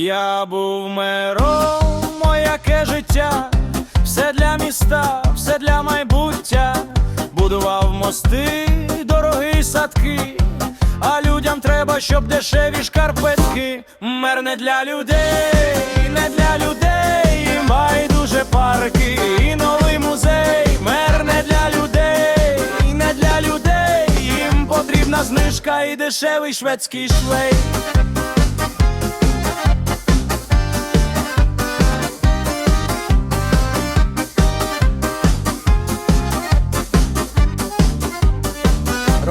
Я був мером, мояке життя, все для міста, все для майбуття, будував мости, дороги садки, а людям треба, щоб дешеві шкарпетки. Мер не для людей, не для людей, байдуже парки і новий музей. Мер не для людей, не для людей, їм потрібна знижка і дешевий шведський шлейф.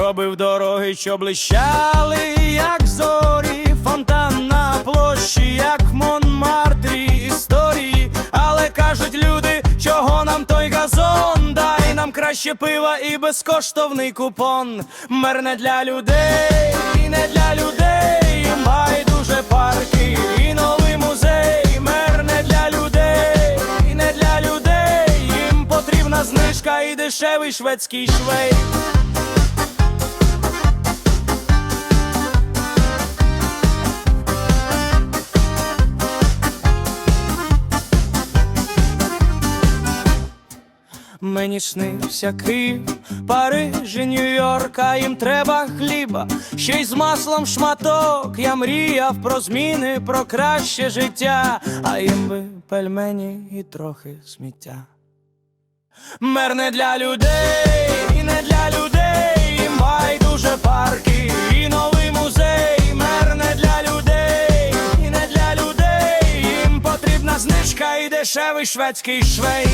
Робив дороги, що блищали, як зорі, фонтан на площі, як Монмартрі історії. Але кажуть люди, чого нам той газон, дай нам краще пива і безкоштовний купон. Мер не для людей, не для людей, байдуже парки і новий музей. Мер не для людей, не для людей, їм потрібна знижка і дешевий шведський швейк. Мені снився Київ, Париж, і Нью-Йорк, а їм треба хліба, ще й з маслом шматок. Я мріяв про зміни, про краще життя, а їм би пельмені і трохи сміття. Мер не для людей, і не для людей, їм байдуже парки і новий музей. Мер не для людей, і не для людей, їм потрібна знижка і дешевий шведський швей.